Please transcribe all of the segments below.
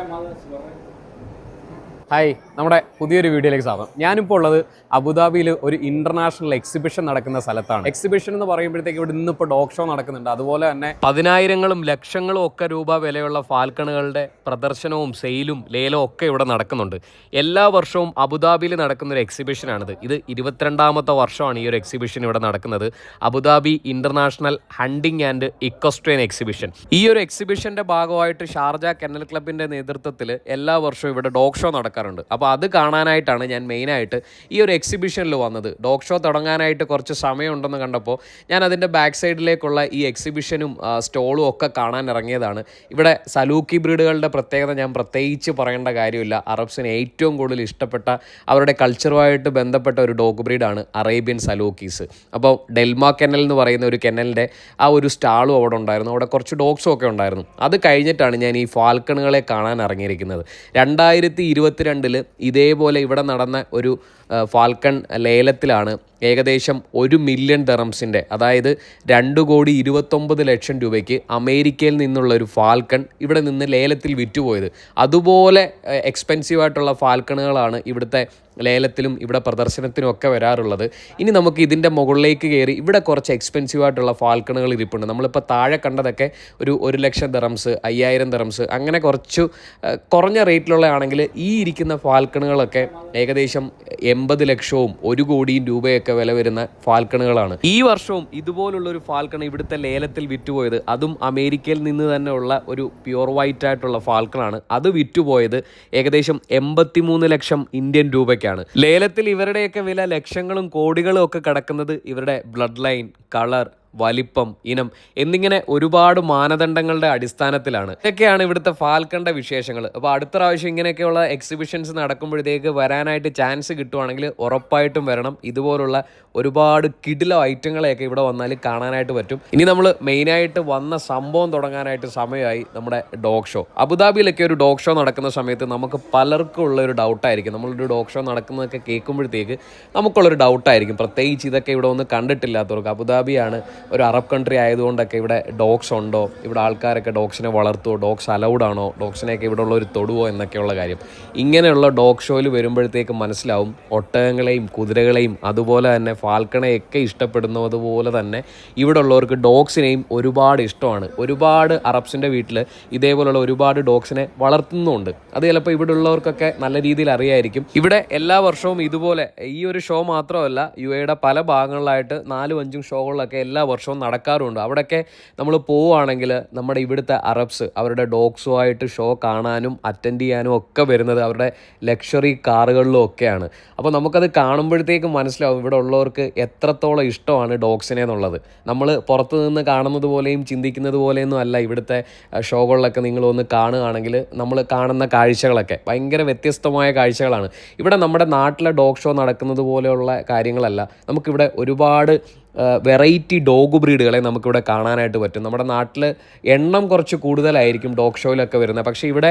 Kemal Suara hi നമ്മുടെ പുതിയൊരു വീഡിയോയിലേക്ക് സ്വാഗതം. ഞാനിപ്പോൾ ഉള്ളത് അബുദാബിയിൽ ഒരു ഇന്റർനാഷണൽ എക്സിബിഷൻ നടക്കുന്ന സ്ഥലത്താണ്. എക്സിബിഷൻ എന്ന് പറയുമ്പോഴത്തേക്ക് ഇവിടെ ഇന്നിപ്പോൾ ഡോഗ് ഷോ നടക്കുന്നുണ്ട്. അതുപോലെ തന്നെ പതിനായിരങ്ങളും ലക്ഷങ്ങളും ഒക്കെ രൂപ വിലയുള്ള ഫാൽക്കണുകളുടെ പ്രദർശനവും സെയിലും ലേലവും ഒക്കെ ഇവിടെ നടക്കുന്നുണ്ട്. എല്ലാ വർഷവും അബുദാബിയിൽ നടക്കുന്ന ഒരു എക്സിബിഷനാണിത് ഇത് ഇരുപത്തിരണ്ടാമത്തെ വർഷമാണ് ഈ ഒരു എക്സിബിഷൻ ഇവിടെ നടക്കുന്നത്. Abu Dhabi international hunting and equestrian exhibition ഈ ഒരു എക്സിബിഷന്റെ ഭാഗമായിട്ട് ഷാർജ കെനൽ ക്ലബിന്റെ നേതൃത്വത്തിൽ എല്ലാ വർഷവും ഇവിടെ ഡോഗ് ഷോ നടക്കാറുണ്ട്. അപ്പോൾ അത് കാണാനായിട്ടാണ് ഞാൻ മെയിനായിട്ട് ഈ ഒരു എക്സിബിഷനിൽ വന്നത്. ഡോഗ് ഷോ തുടങ്ങാനായിട്ട് കുറച്ച് സമയമുണ്ടെന്ന് കണ്ടപ്പോൾ ഞാൻ അതിന്റെ ബാക്ക് സൈഡിലേക്കുള്ള ഈ എക്സിബിഷനും സ്റ്റോളും ഒക്കെ കാണാൻ ഇറങ്ങിയതാണ്. ഇവിടെ സലൂക്കി ബ്രീഡുകളുടെ പ്രത്യേകത ഞാൻ പ്രത്യേകിച്ച് പറയേണ്ട കാര്യമില്ല. അറബ്സിന് ഏറ്റവും കൂടുതൽ ഇഷ്ടപ്പെട്ട അവരുടെ കൾച്ചറുമായിട്ട് ബന്ധപ്പെട്ട ഒരു ഡോഗ് ബ്രീഡാണ് അറേബ്യൻ സലൂക്കീസ്. അപ്പോൾ ഡെൽമ കെനൽ എന്ന് പറയുന്ന ഒരു കെനലിന്റെ ആ ഒരു സ്റ്റാളും അവിടെ ഉണ്ടായിരുന്നു. അവിടെ കുറച്ച് ഡോഗ്സും ഒക്കെ ഉണ്ടായിരുന്നു. അത് കഴിഞ്ഞിട്ടാണ് ഞാൻ ഈ ഫാൽക്കണുകളെ കാണാൻ ഇറങ്ങിയിരിക്കുന്നത്. രണ്ടായിരത്തി ഇരുപത്തിരണ്ടിൽ ഇതേപോലെ ഇവിടെ നടന്ന ഒരു ഫാൽക്കൺ ലേലത്തിലാണ് ഏകദേശം ഒരു മില്യൺ ദറംസിന്റെ അതായത് രണ്ട് കോടി ഇരുപത്തൊമ്പത് ലക്ഷം രൂപയ്ക്ക് അമേരിക്കയിൽ നിന്നുള്ള ഒരു ഫാൽക്കൺ ഇവിടെ നിന്ന് ലേലത്തിൽ വിറ്റുപോയത്. അതുപോലെ എക്സ്പെൻസീവ് ആയിട്ടുള്ള ഫാൽക്കണുകളാണ് ഇവിടുത്തെ ലേലത്തിലും ഇവിടെ പ്രദർശനത്തിനും ഒക്കെ വരാറുള്ളത്. ഇനി നമുക്ക് ഇതിന്റെ മുകളിലേക്ക് കയറി ഇവിടെ കുറച്ച് എക്സ്പെൻസീവ് ആയിട്ടുള്ള ഫാൽക്കണുകൾ ഇരിപ്പുണ്ട്. നമ്മളിപ്പോൾ താഴെ കണ്ടതൊക്കെ ഒരു ഒരു ലക്ഷം ദറംസ് അയ്യായിരം ദറംസ് അങ്ങനെ കുറച്ച് കുറഞ്ഞ റേറ്റിലുള്ള ആണെങ്കിൽ ഈ ഇരിക്കുന്ന ഫാൽക്കണുകളൊക്കെ ഏകദേശം എൺപത് ലക്ഷവും ഒരു കോടിയും രൂപയൊക്കെ വില വരുന്ന ഫാൽക്കണുകളാണ്. ഈ വർഷവും ഇതുപോലുള്ള ഒരു ഫാൽക്കൺ ഇവിടുത്തെ ലേലത്തിൽ വിറ്റുപോയത് അതും അമേരിക്കയിൽ നിന്ന് തന്നെ ഉള്ള ഒരു പ്യുർ വൈറ്റ് ആയിട്ടുള്ള ഫാൽക്കണാണ്. അത് വിറ്റുപോയത് ഏകദേശം എൺപത്തിമൂന്ന് ലക്ഷം ഇന്ത്യൻ രൂപയ്ക്കാണ്. ലേലത്തിൽ ഇവരുടെയൊക്കെ വില ലക്ഷങ്ങളും കോടികളും ഒക്കെ കടക്കുന്നത് ഇവരുടെ ബ്ലഡ് ലൈൻ കളർ വലിപ്പം ഇനം എന്നിങ്ങനെ ഒരുപാട് മാനദണ്ഡങ്ങളുടെ അടിസ്ഥാനത്തിലാണ്. ഇതൊക്കെയാണ് ഇവിടുത്തെ ഫാൽക്കണ്ട വിശേഷങ്ങൾ. അപ്പോൾ അടുത്ത പ്രാവശ്യം ഇങ്ങനെയൊക്കെയുള്ള എക്സിബിഷൻസ് നടക്കുമ്പോഴത്തേക്ക് വരാനായിട്ട് ചാൻസ് കിട്ടുവാണെങ്കിൽ ഉറപ്പായിട്ടും വരണം. ഇതുപോലുള്ള ഒരുപാട് കിടില ഐറ്റങ്ങളെയൊക്കെ ഇവിടെ വന്നാൽ കാണാനായിട്ട് പറ്റും. ഇനി നമ്മൾ മെയിനായിട്ട് വന്ന സംഭവം തുടങ്ങാനായിട്ട് സമയമായി നമ്മുടെ ഡോഗ് ഷോ അബുദാബിയിലൊക്കെ ഒരു ഡോഗ് ഷോ നടക്കുന്ന സമയത്ത് നമുക്ക് പലർക്കും ഉള്ള ഒരു ഡൗട്ടായിരിക്കും നമ്മളൊരു ഡോഗ് ഷോ നടക്കുന്നതൊക്കെ കേൾക്കുമ്പോഴത്തേക്ക് നമുക്കുള്ളൊരു ഡൗട്ടായിരിക്കും പ്രത്യേകിച്ച് ഇതൊക്കെ ഇവിടെ ഒന്ന് കണ്ടിട്ടില്ലാത്തവർക്ക്. അബുദാബിയാണ് ഒരു അറബ് കൺട്രി ആയതുകൊണ്ടൊക്കെ ഇവിടെ ഡോഗ്സ് ഉണ്ടോ? ഇവിടെ ആൾക്കാരൊക്കെ ഡോഗ്സിനെ വളർത്തുമോ ഡോഗ്സ് അലൗഡ് ആണോ? ഡോഗ്സിനെയൊക്കെ ഇവിടെ ഉള്ളവർ തൊടുവോ? എന്നൊക്കെയുള്ള കാര്യം. ഇങ്ങനെയുള്ള ഡോഗ് ഷോയിൽ വരുമ്പോഴത്തേക്ക് മനസ്സിലാവും ഒട്ടകങ്ങളെയും കുതിരകളെയും അതുപോലെ തന്നെ ഫാൽക്കണയൊക്കെ ഇഷ്ടപ്പെടുന്നതുപോലെ തന്നെ ഇവിടെ ഉള്ളവർക്ക് ഡോഗ്സിനെയും ഒരുപാട് ഇഷ്ടമാണ്. ഒരുപാട് അറബ്സിന്റെ വീട്ടിൽ ഇതേപോലുള്ള ഒരുപാട് ഡോഗ്സിനെ വളർത്തുന്നുമുണ്ട് അത് ചിലപ്പോൾ ഇവിടെ ഉള്ളവർക്കൊക്കെ നല്ല രീതിയിൽ അറിയായിരിക്കും. ഇവിടെ എല്ലാ വർഷവും ഇതുപോലെ ഈ ഒരു ഷോ മാത്രമല്ല യു എയുടെ പല ഭാഗങ്ങളിലായിട്ട് നാലും അഞ്ചും ഷോകളിലൊക്കെ എല്ലാ വർഷവും നടക്കാറുണ്ട്. അവിടെയൊക്കെ നമ്മൾ പോവുകയാണെങ്കിൽ നമ്മുടെ ഇവിടുത്തെ അറബ്സ് അവരുടെ ഡോഗ്സുമായിട്ട് ഷോ കാണാനും അറ്റൻഡ് ചെയ്യാനും ഒക്കെ വരുന്നത് അവരുടെ ലക്ഷറി കാറുകളിലും ഒക്കെയാണ്. അപ്പോൾ നമുക്കത് കാണുമ്പോഴത്തേക്കും മനസ്സിലാവും ഇവിടെ ഉള്ളവർക്ക് എത്രത്തോളം ഇഷ്ടമാണ് ഡോഗ്സിനെ എന്നുള്ളത്. നമ്മൾ പുറത്തു നിന്ന് കാണുന്നത് പോലെയും ചിന്തിക്കുന്നത് പോലെയൊന്നും അല്ല ഇവിടുത്തെ ഷോകളിലൊക്കെ നിങ്ങളൊന്ന് കാണുകയാണെങ്കിൽ നമ്മൾ കാണുന്ന കാഴ്ചകളൊക്കെ ഭയങ്കര വ്യത്യസ്തമായ കാഴ്ചകളാണ്. ഇവിടെ നമ്മുടെ നാട്ടിലെ ഡോഗ് ഷോ നടക്കുന്നത് പോലെയുള്ള കാര്യങ്ങളല്ല. നമുക്കിവിടെ ഒരുപാട് വെറൈറ്റി ഡോഗ് ബ്രീഡുകളെ നമുക്കിവിടെ കാണാനായിട്ട് പറ്റും. നമ്മുടെ നാട്ടിൽ എണ്ണം കുറച്ച് കൂടുതലായിരിക്കും ഡോഗ് ഷോയിലൊക്കെ വരുന്നത്. പക്ഷേ ഇവിടെ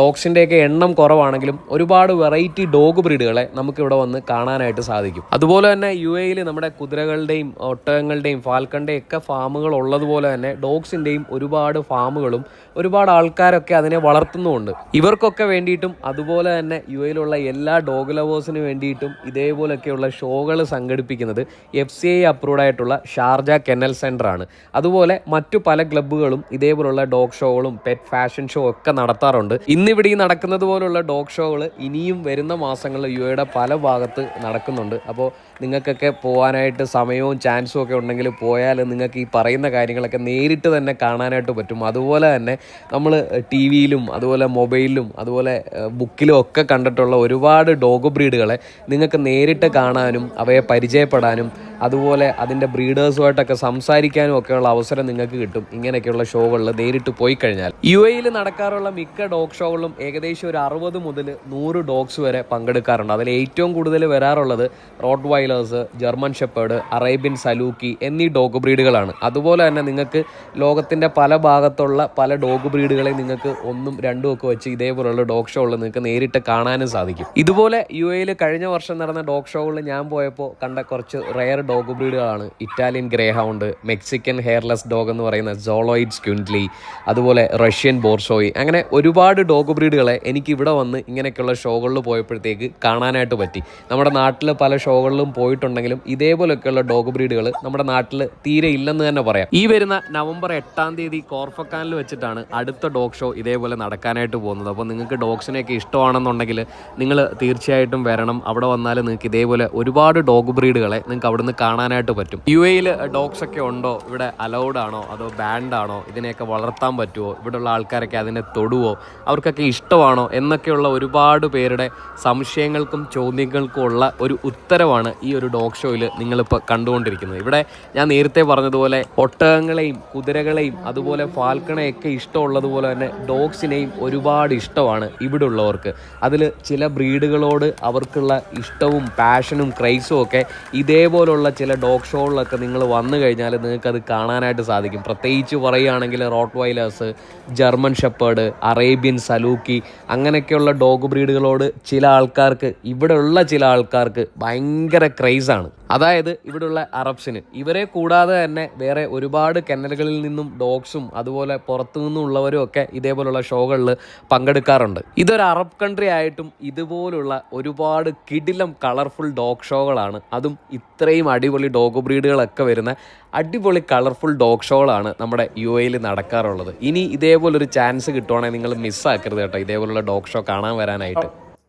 ഡോഗ്സിന്റെയൊക്കെ എണ്ണം കുറവാണെങ്കിലും ഒരുപാട് വെറൈറ്റി ഡോഗ് ബ്രീഡുകളെ നമുക്കിവിടെ വന്ന് കാണാനായിട്ട് സാധിക്കും. അതുപോലെ തന്നെ യു എയിൽ നമ്മുടെ കുതിരകളുടെയും ഒട്ടകങ്ങളുടെയും ഫാൽക്കണിന്റെയും ഒക്കെ ഫാമുകൾ ഉള്ളതുപോലെ തന്നെ ഡോഗ്സിന്റെയും ഒരുപാട് ഫാമുകളും ഒരുപാട് ആൾക്കാരൊക്കെ അതിനെ വളർത്തുന്നുമുണ്ട്. ഇവർക്കൊക്കെ വേണ്ടിയിട്ടും അതുപോലെ തന്നെ യു എയിലുള്ള എല്ലാ ഡോഗ് ലവേഴ്സിന് വേണ്ടിയിട്ടും ഇതേപോലെയൊക്കെയുള്ള ഷോകൾ സംഘടിപ്പിക്കുന്നത് എഫ് സി ഐ അപ്രൂവ്ഡ് ആയിട്ടുള്ള ഷാർജ കെനൽ സെന്റർ ആണ്. അതുപോലെ മറ്റു പല ക്ലബ്ബുകളും ഇതേപോലുള്ള ഡോഗ് ഷോകളും പെറ്റ് ഫാഷൻ ഷോ ഒക്കെ നടത്താറുണ്ട്. ഇന്നിവിടെ ഈ നടക്കുന്നത് പോലുള്ള ഡോഗ് ഷോകൾ ഇനിയും വരുന്ന മാസങ്ങളിൽ യു എയുടെ പല ഭാഗത്ത് നടക്കുന്നുണ്ട്. അപ്പോൾ നിങ്ങൾക്കൊക്കെ പോകാനായിട്ട് സമയവും ചാൻസും ഒക്കെ ഉണ്ടെങ്കിൽ പോയാൽ നിങ്ങൾക്ക് ഈ പറയുന്ന കാര്യങ്ങളൊക്കെ നേരിട്ട് തന്നെ കാണാനായിട്ട് പറ്റും. അതുപോലെ തന്നെ നമ്മൾ ടി വിയിലും അതുപോലെ മൊബൈലിലും അതുപോലെ ബുക്കിലും ഒക്കെ കണ്ടിട്ടുള്ള ഒരുപാട് ഡോഗ് ബ്രീഡുകളെ നിങ്ങൾക്ക് നേരിട്ട് കാണാനും അവയെ പരിചയപ്പെടാനും അതുപോലെ അതിന്റെ ബ്രീഡേഴ്സുമായിട്ടൊക്കെ സംസാരിക്കാനും ഒക്കെയുള്ള അവസരം നിങ്ങൾക്ക് കിട്ടും. ഇങ്ങനെയൊക്കെയുള്ള ഷോകളിൽ നേരിട്ട് പോയി കഴിഞ്ഞാൽ. യു എയിൽ നടക്കാറുള്ള മിക്ക ഡോഗ് ഷോകളിലും ഏകദേശം ഒരു അറുപത് മുതൽ നൂറ് ഡോഗ്സ് വരെ പങ്കെടുക്കാറുണ്ട്. അതിൽ ഏറ്റവും കൂടുതൽ വരാറുള്ളത് rottweilers German shepherd Arabian saluki എന്നീ ഡോഗ് ബ്രീഡുകളാണ്. അതുപോലെ തന്നെ നിങ്ങൾക്ക് ലോകത്തിന്റെ പല ഭാഗത്തുള്ള പല ഡോഗ് ബ്രീഡുകളെ നിങ്ങൾക്ക് ഒന്നും രണ്ടും ഒക്കെ വെച്ച് ഇതേപോലെയുള്ള ഡോഗ് ഷോകളിൽ നിങ്ങൾക്ക് നേരിട്ട് കാണാനും സാധിക്കും. ഇതുപോലെ യു എയിൽ കഴിഞ്ഞ വർഷം നടന്ന ഡോഗ് ഷോകളിൽ ഞാൻ പോയപ്പോൾ കണ്ട കുറച്ച് rare dog ബ്രീഡുകളാണ് Italian greyhound Mexican hairless dog എന്ന് പറയുന്ന ജോളോയിഡ് സ്ക്വിൻഡ്ലി അതുപോലെ റഷ്യൻ ബോർഷോയി അങ്ങനെ ഒരുപാട് ഡോഗ് ബ്രീഡുകളെ എനിക്ക് ഇവിടെ വന്ന് ഇങ്ങനെയൊക്കെയുള്ള ഷോകളിൽ പോയപ്പോഴത്തേക്ക് കാണാനായിട്ട് പറ്റി. നമ്മുടെ നാട്ടിൽ പല ഷോകളിലും പോയിട്ടുണ്ടെങ്കിലും ഇതേപോലെയൊക്കെയുള്ള ഡോഗ് ബ്രീഡുകൾ നമ്മുടെ നാട്ടിൽ തീരെ ഇല്ലെന്ന് തന്നെ പറയാം. ഈ വരുന്ന നവംബർ എട്ടാം തീയതി കോർഫക്കാനിൽ വെച്ചിട്ടാണ് അടുത്ത ഡോഗ് ഷോ ഇതേപോലെ നടക്കാനായിട്ട് പോകുന്നത്. അപ്പോൾ നിങ്ങൾക്ക് ഡോഗ്സിനെയൊക്കെ ഇഷ്ടമാണെന്നുണ്ടെങ്കിൽ നിങ്ങൾ തീർച്ചയായിട്ടും വരണം. അവിടെ വന്നാൽ നിങ്ങൾക്ക് ഇതേപോലെ ഒരുപാട് ഡോഗ് ബ്രീഡുകളെ നിങ്ങൾക്ക് അവിടുന്ന് കാണാനായിട്ട് പറ്റും. യു എയിൽ ഡോഗ്സ് ഒക്കെ ഉണ്ടോ? ഇവിടെ അലൗഡ് ആണോ? അതോ ബാൻഡ് ആണോ? ഇതിനെയൊക്കെ വളർത്താൻ പറ്റുമോ ഇവിടെയുള്ള ആൾക്കാരൊക്കെ അതിനെ തൊടുവോ? അവർക്കൊക്കെ ഇഷ്ടമാണോ? എന്നൊക്കെയുള്ള ഒരുപാട് പേരുടെ സംശയങ്ങൾക്കും ചോദ്യങ്ങൾക്കും ഉള്ള ഒരു ഉത്തരവാണ് ഈ ഒരു ഡോഗ് ഷോയിൽ നിങ്ങളിപ്പോൾ കണ്ടുകൊണ്ടിരിക്കുന്നത്. ഇവിടെ ഞാൻ നേരത്തെ പറഞ്ഞതുപോലെ ഒട്ടകങ്ങളെയും കുതിരകളെയും അതുപോലെ ഫാൽക്കണയൊക്കെ ഇഷ്ടമുള്ളതുപോലെ തന്നെ ഡോഗ്സിനെയും ഒരുപാട് ഇഷ്ടമാണ് ഇവിടെ ഉള്ളവർക്ക് അതിൽ ചില ബ്രീഡുകളോട് അവർക്കുള്ള ഇഷ്ടവും പാഷനും ക്രൈസും ഒക്കെ ഇതേപോലുള്ള ചില ഡോഗ് ഷോകളിലൊക്കെ നിങ്ങൾ വന്നു കഴിഞ്ഞാൽ നിങ്ങൾക്ക് അത് കാണാനായിട്ട് സാധിക്കും. പ്രത്യേകിച്ച് പറയുകയാണെങ്കിൽ rottweilers German shepherd Arabian saluki അങ്ങനെയൊക്കെയുള്ള ഡോഗ് ബ്രീഡുകളോട് ചില ആൾക്കാർക്ക് ഇവിടെയുള്ള ചില ആൾക്കാർക്ക് ഭയങ്കര ക്രൈസാണ് അതായത് ഇവിടെയുള്ള അറബ്സിന്. ഇവരെ കൂടാതെ തന്നെ വേറെ ഒരുപാട് കെന്നലുകളിൽ നിന്നും ഡോഗ്സും അതുപോലെ പുറത്തു നിന്നുള്ളവരും ഒക്കെ ഇതേപോലുള്ള ഷോകളിൽ പങ്കെടുക്കാറുണ്ട്. ഇതൊരു അറബ് കൺട്രി ആയിട്ടും ഇതുപോലുള്ള ഒരുപാട് കിടിലം കളർഫുൾ ഡോഗ് ഷോകളാണ് അതും ഇത്രയും അടിപൊളി ഡോഗ് ബ്രീഡുകളൊക്കെ വരുന്ന അടിപൊളി കളർഫുൾ ഡോഗ് ഷോകളാണ് നമ്മുടെ യു എയിൽ നടക്കാറുള്ളത്. ഇനി ഇതേപോലൊരു ചാൻസ് കിട്ടുവാണെങ്കിൽ നിങ്ങൾ മിസ്സാക്കരുത് കേട്ടോ. ഇതേപോലുള്ള ഡോഗ് ഷോ കാണാൻ വരാനായിട്ട്.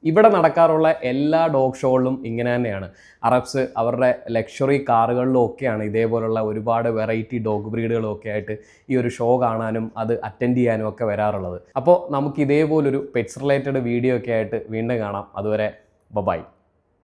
ഇവിടെ നടക്കാറുള്ള എല്ലാ ഡോഗ് ഷോകളിലും ഇങ്ങനെ തന്നെയാണ്. അറബ്സ് അവരുടെ ലക്ഷറി കാറുകളിലും ഒക്കെയാണ് ഇതേപോലുള്ള ഒരുപാട് വെറൈറ്റി ഡോഗ് ബ്രീഡുകളും ഒക്കെ ആയിട്ട് ഈ ഒരു ഷോ കാണാനും അത് അറ്റൻഡ് ചെയ്യാനും ഒക്കെ വരാറുള്ളത്. അപ്പോൾ നമുക്ക് ഇതേപോലൊരു പെറ്റ്സ് റിലേറ്റഡ് വീഡിയോ ഒക്കെ ആയിട്ട് വീണ്ടും കാണാം. അതുവരെ ബൈ.